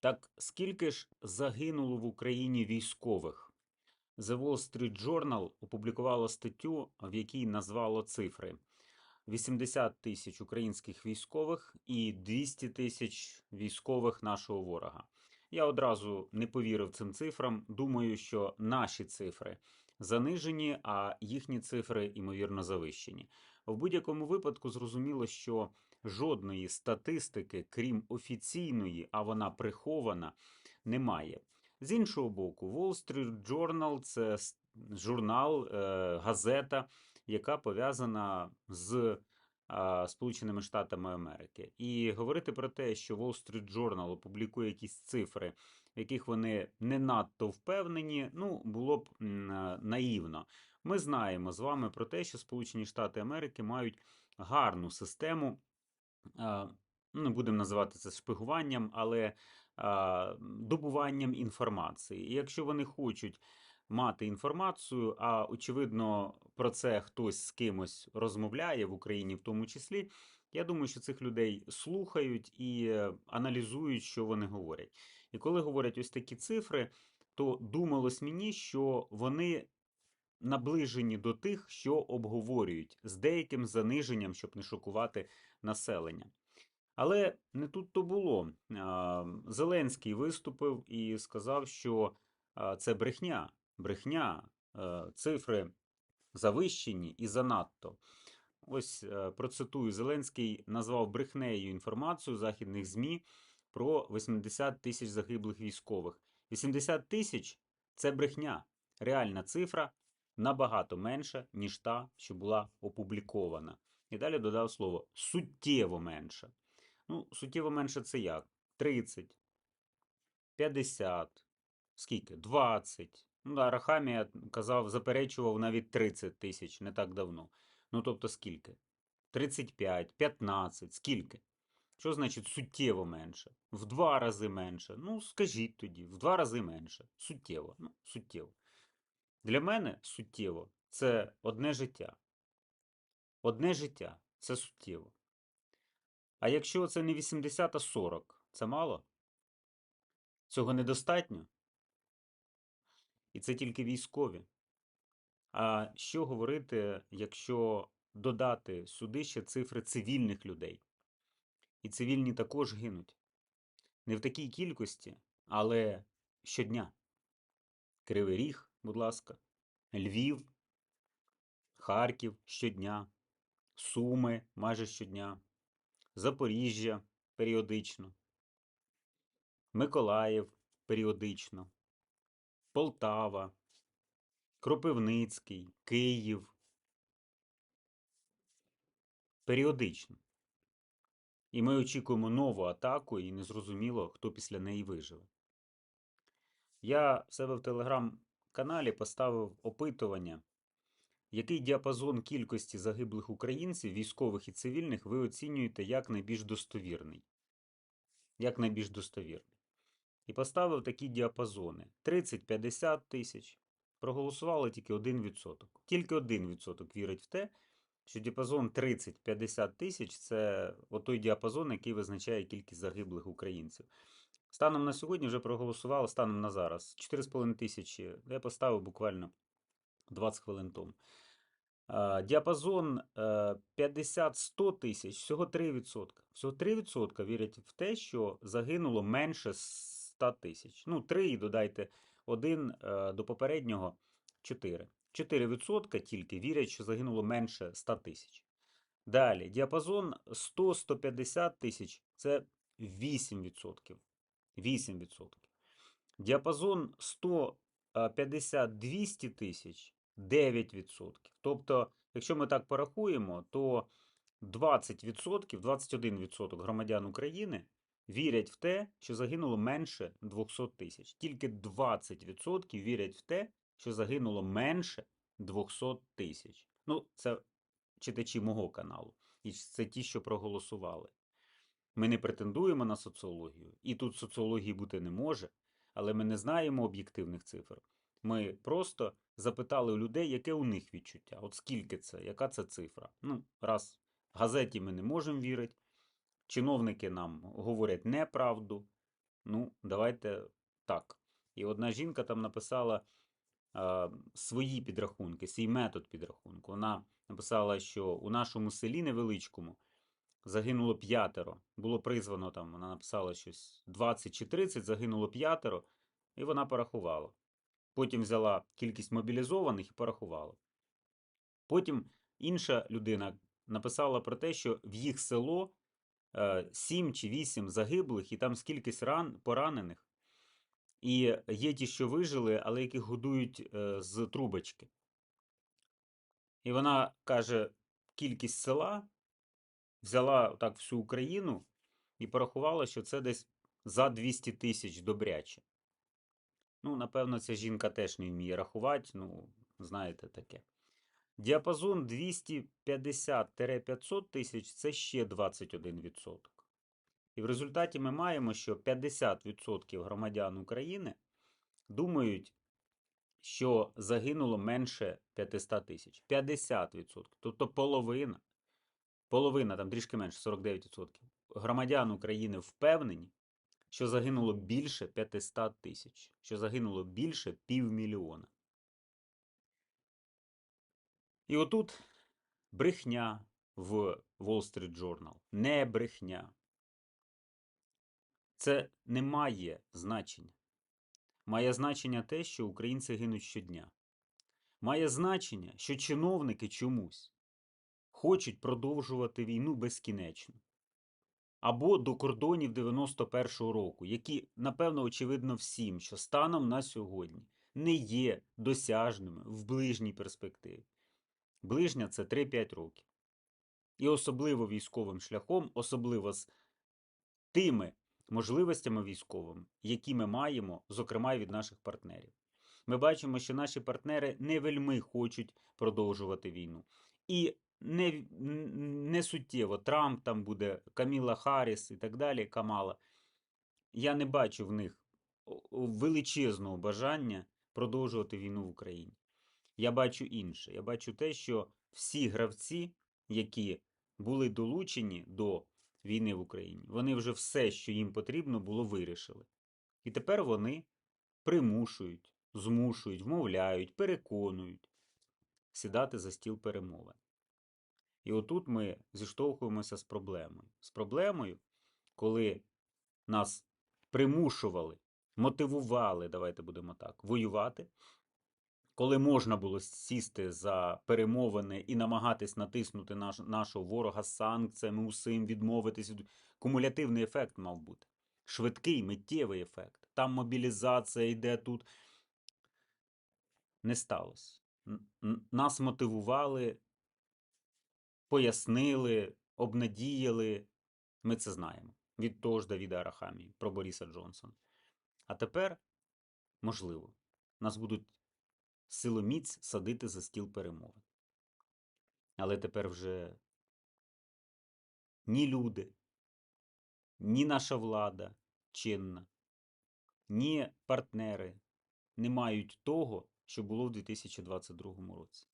Так скільки ж загинуло в Україні військових? The Wall Street Journal опублікувало статтю, в якій назвало цифри: 80 тисяч українських військових і 200 тисяч військових нашого ворога. Я одразу не повірив цим цифрам. Думаю, що наші цифри занижені, а їхні цифри, ймовірно, завищені. В будь-якому випадку зрозуміло, що жодної статистики, крім офіційної, а вона прихована, немає. З іншого боку, Wall Street Journal – це журнал, е, газета, яка пов'язана з Сполученими Штатами Америки. І говорити про те, що Wall Street Journal опублікує якісь цифри, в яких вони не надто впевнені, ну, було б е, наївно. Ми знаємо з вами про те, що Сполучені Штати Америки мають гарну систему не будемо називати це шпигуванням, але добуванням інформації. І якщо вони хочуть мати інформацію, а очевидно про це хтось з кимось розмовляє в Україні, в тому числі, я думаю, що цих людей слухають і е, аналізують, що вони говорять. І коли говорять ось такі цифри, то думалось мені, що вони наближені до тих, що обговорюють, з деяким заниженням, щоб не шокувати населення. Але не тут то було. Зеленський виступив і сказав, що це брехня. Брехня, е, цифри завищені і занадто. Ось е, процитую: Зеленський назвав брехнею інформацію західних ЗМІ про 80 тисяч загиблих військових. 80 тисяч це брехня. Реальна цифра набагато менша, ніж та, що була опублікована. І далі додав слово суттєво менша. Ну, суттєво менше це як? 30, 50, скільки? 20. Ну, да, Рахамія казав, заперечував навіть 30 тисяч не так давно. Ну, тобто скільки? 35, 15, скільки? Що значить суттєво менше? В два рази менше. Ну, скажіть тоді, в два рази менше. Суттєво. Ну, суттєво. Для мене суттєво це одне життя. Одне життя це суттєво. А якщо це не 80, а 40, це мало? Цього недостатньо? І це тільки військові. А що говорити, якщо додати сюди ще цифри цивільних людей? І цивільні також гинуть. Не в такій кількості, але щодня. Кривий Ріг, будь ласка, Львів, Харків щодня, Суми майже щодня, Запоріжжя періодично, Миколаїв періодично, Полтава, Кропивницький, Київ. Періодично. І ми очікуємо нову атаку, і незрозуміло, хто після неї виживе. Я в себе в телеграм-каналі поставив опитування, який діапазон кількості загиблих українців, військових і цивільних, ви оцінюєте як найбільш достовірний. Як найбільш достовірний. І поставив такі діапазони: 30-50 тисяч. Проголосувало тільки 1%. Тільки 1% вірить в те, що діапазон 30-50 тисяч це той діапазон, який визначає кількість загиблих українців. Станом на сьогодні вже проголосувало, станом на зараз 4,5 тисячі. Я поставив буквально 20 хвилин тому. Діапазон е, 50-100 тисяч, всього 3%. Всього 3% вірять в те, що загинуло менше 100 тисяч. Ну, 3 і додайте 1 е, до попереднього 4. 4% тільки вірять, що загинуло менше 100 тисяч. Далі, діапазон 100-150 тисяч це 8%. 8%. Діапазон 150-200 тисяч 9%. Тобто, якщо ми так порахуємо, то 20%, 21% громадян України вірять в те, що загинуло менше 200 тисяч. Тільки 20% вірять в те, що загинуло менше 200 тисяч. Ну, це читачі мого каналу. І це ті, що проголосували. Ми не претендуємо на соціологію, і тут соціології бути не може, але ми не знаємо об'єктивних цифр. Ми просто запитали у людей, яке у них відчуття. От скільки це, яка це цифра. Ну, раз газеті ми не можемо вірити, чиновники нам говорять неправду. Ну, давайте так. І одна жінка там написала е, свої підрахунки, свій метод підрахунку. Вона написала, що у нашому селі невеличкому загинуло п'ятеро. Було призвано там, вона написала щось 20 чи 30, загинуло п'ятеро, і вона порахувала. Потім взяла кількість мобілізованих і порахувала. Потім інша людина написала про те, що в їх село 7 чи 8 загиблих, і там скількись ран, поранених. І є ті, що вижили, але яких годують е, з трубочки. І вона каже, кількість села взяла так всю Україну і порахувала, що це десь за 200 тисяч добряче. Ну, напевно, ця жінка теж не вміє рахувати, ну, знаєте таке. Діапазон 250-500 тисяч це ще 21%. І в результаті ми маємо, що 50% громадян України думають, що загинуло менше 500 тисяч. 50%. Тобто половина, половина, там трішки менше, 49%. Громадян України впевнені, що загинуло більше 500 тисяч, що загинуло більше півмільйона. І отут брехня в Wall Street Journal. Не брехня. Це не має значення. Має значення те, що українці гинуть щодня. Має значення, що чиновники чомусь хочуть продовжувати війну безкінечно. Або до кордонів 91-го року, які, напевно, очевидно всім, що станом на сьогодні не є досяжними в ближній перспективі. Ближня це 3-5 років. І особливо військовим шляхом, особливо з тими можливостями військовими, які ми маємо, зокрема від наших партнерів. Ми бачимо, що наші партнери не вельми хочуть продовжувати війну. І не, не суттєво Трамп там буде, Каміла Харріс і так далі, Камала. Я не бачу в них величезного бажання продовжувати війну в Україні. Я бачу інше. Я бачу те, що всі гравці, які були долучені до війни в Україні, вони вже все, що їм потрібно було, вирішили. І тепер вони примушують, змушують, вмовляють, переконують сідати за стіл перемовин. І отут ми зіштовхуємося з проблемою. З проблемою, коли нас примушували, мотивували, давайте будемо так, воювати, коли можна було сісти за перемовини і намагатись натиснути наш, нашого ворога санкціями, усім відмовитись, кумулятивний ефект мав бути. Швидкий, миттєвий ефект. Там мобілізація йде тут. Не сталося. Нас мотивували, пояснили, обнадіяли. Ми це знаємо. Від того ж Давіда Арахамії про Бориса Джонсона. А тепер, можливо, нас будуть силоміць садити за стіл перемовин. Але тепер вже ні люди, ні наша влада чинна, ні партнери не мають того, що було в 2022 році.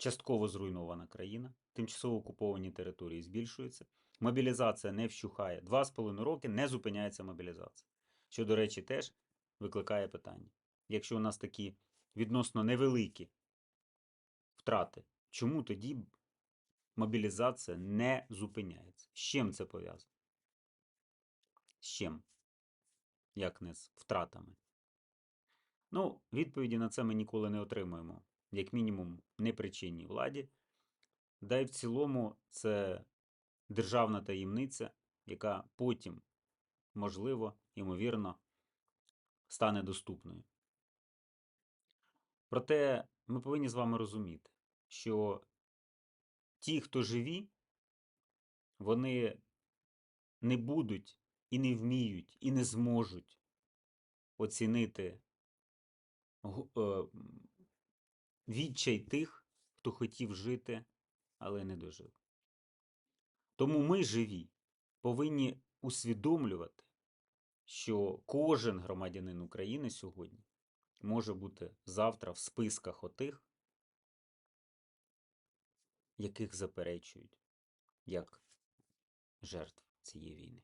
Частково зруйнована країна, тимчасово окуповані території збільшуються, мобілізація не вщухає. Два з половиною роки не зупиняється мобілізація. Що, до речі, теж викликає питання. Якщо у нас такі відносно невеликі втрати, чому тоді мобілізація не зупиняється? З чим це пов'язано? З чим? Як не з втратами? Ну, відповіді на це ми ніколи не отримуємо. Як мінімум, не причинній владі. Да й в цілому це державна таємниця, яка потім, можливо, ймовірно, стане доступною. Проте ми повинні з вами розуміти, що ті, хто живі, вони не будуть і не вміють, і не зможуть оцінити е, відчай тих, хто хотів жити, але не дожив. Тому ми живі, повинні усвідомлювати, що кожен громадянин України сьогодні може бути завтра в списках отих, яких заперечують як жертв. цієї війни.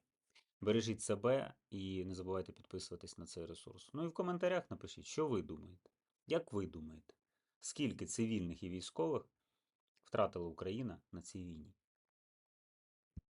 Бережіть себе і не забувайте підписуватись на цей ресурс. Ну і в коментарях напишіть, що ви думаєте. Як ви думаєте, скільки цивільних і військових втратила Україна на цій війні?